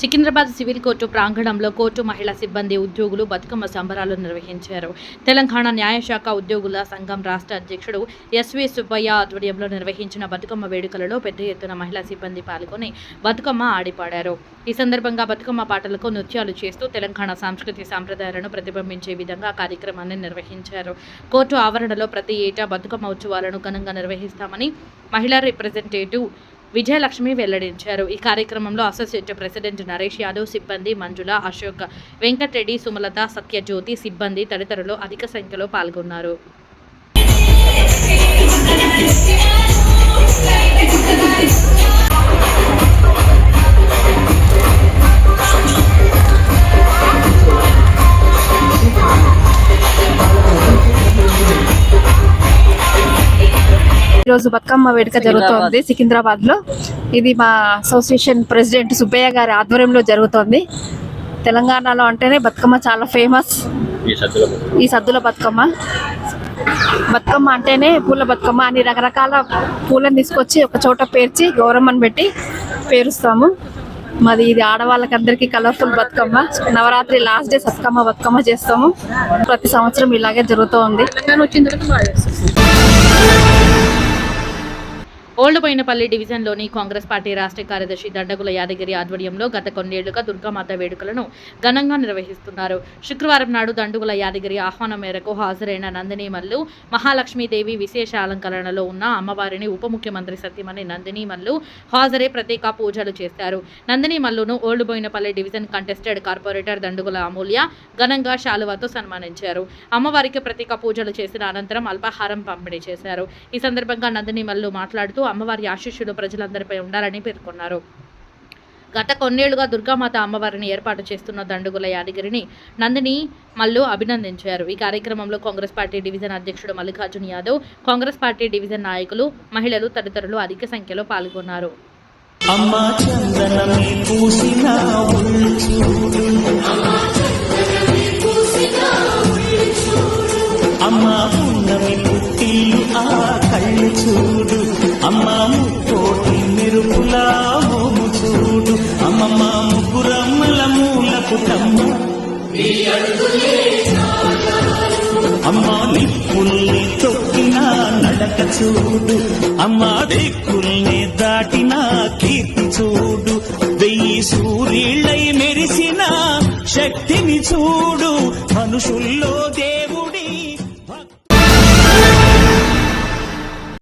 Secunderabad civil court ప్రాంగణంలో court మహిళా సిబ్బంది ఉద్యోగులు బతుకమ్మ సంబరాలు నిర్వహించారు. తెలంగాణ న్యాయశాఖ ఉద్యోగుల సంఘం రాష్ట్ర అధ్యక్షుడు ఎస్వి సుబ్బయ్య ఆధ్వర్యంలో నిర్వహించిన బతుకమ్మ వేడుకలలో పెద్ద ఎత్తున మహిళా సిబ్బంది పాల్గొని బతుకమ్మ ఆడిపాడారు. ఈ సందర్భంగా బతుకమ్మ పాటలకు నృత్యాలు చేస్తూ తెలంగాణ సాంస్కృతిక సాంప్రదాయాలను ప్రతిబింబించే విధంగా కార్యక్రమాన్ని నిర్వహించారు. కోర్టు ఆవరణలో ప్రతి ఏటా బతుకమ్మ ఉత్సవాలను ఘనంగా నిర్వహిస్తామని మహిళా రిప్రజెంటేటివ్ విజయలక్ష్మి వెల్లడించారు. ఈ కార్యక్రమంలో అసోసియేట్ ప్రెసిడెంట్ నరేష్ యాదవ్ సిబ్బంది మంజుల అశోక్ వెంకటరెడ్డి సుమలత సత్యజ్యోతి సిబ్బంది తదితరులు అధిక సంఖ్యలో పాల్గొన్నారు. ఈరోజు బతుకమ్మ వేడుక జరుగుతోంది సికింద్రాబాద్. లో ఇది మా అసోసియేషన్ ప్రెసిడెంట్ సుబ్బయ్య గారి ఆధ్వర్యంలో జరుగుతోంది. తెలంగాణలో అంటేనే బతుకమ్మ చాలా ఫేమస్. ఈ సద్దుల ఈ సద్దుల బతుకమ్మ. బతుకమ్మ అంటేనే పూల బతుకమ్మ అని రకరకాల పూలను తీసుకొచ్చి ఒక చోట పేర్చి గౌరమ్మని పెట్టి పేరుస్తాము. మాది ఇది ఆడవాళ్ళకందరికీ colourful Bathukamma. Navratri last day Bathukamma Bathukamma చేస్తాము. ప్రతి సంవత్సరం ఇలాగే జరుగుతూ ఉంది ఓల్డ్బోయినపల్లి డివిజన్లోని కాంగ్రెస్ పార్టీ రాష్ట్ర కార్యదర్శి దండగుల యాదగిరి ఆధ్వర్యంలో గత కొన్నేళ్ళుగా దుర్గామాత వేడుకలను ఘనంగా నిర్వహిస్తున్నారు. శుక్రవారం నాడు దండుగుల యాదగిరి ఆహ్వానం మేరకు హాజరైన నందిని మల్లు మహాలక్ష్మీదేవి విశేష అలంకరణలో ఉన్న అమ్మవారిని ఉప ముఖ్యమంత్రి సత్యమణి నందిని మల్లు హాజరై ప్రత్యేక పూజలు చేశారు. Nandini మల్లును Old Bowenpally division contested corporator Dandugula Amulya ఘనంగా శాలువాతో సన్మానించారు. అమ్మవారికి ప్రత్యేక పూజలు చేసిన అనంతరం అల్పాహారం పంపిణీ చేశారు. ఈ సందర్భంగా నందిని మల్లు మాట్లాడుతూ అమ్మవారి ఆశీస్సులు ప్రజలందరిపై ఉండాలని పేర్కొన్నారు. గత కొన్నేళ్ళుగా దుర్గామాత అమ్మవారిని ఏర్పాటు చేస్తున్న దండుగుల యాదగిరిని నందిని మల్లు అభినందించారు. ఈ కార్యక్రమంలో కాంగ్రెస్ పార్టీ డివిజన్ అధ్యక్షుడు మల్లికార్జున్ యాదవ్ కాంగ్రెస్ పార్టీ డివిజన్ నాయకులు మహిళలు తదితరులు అధిక సంఖ్యలో పాల్గొన్నారు. అమ్మా చందనమే పూసిన చూడు. అమ్మా పున్నమి ఆ కళ్ళు చూడు. మెరుపులా మోము చూడు అమ్మమ్మ ముగ్గురమ్మల మూల పుటమ్మ అమ్మ నిప్పుల్ని తొక్కిన నడక చూడు. అమ్మ దిక్కుల్ని దాటిన కీర్తి చూడు. వెయ్యి సూర్యుళ్ళై మెరిసిన శక్తిని చూడు. మనుషుల్లో దే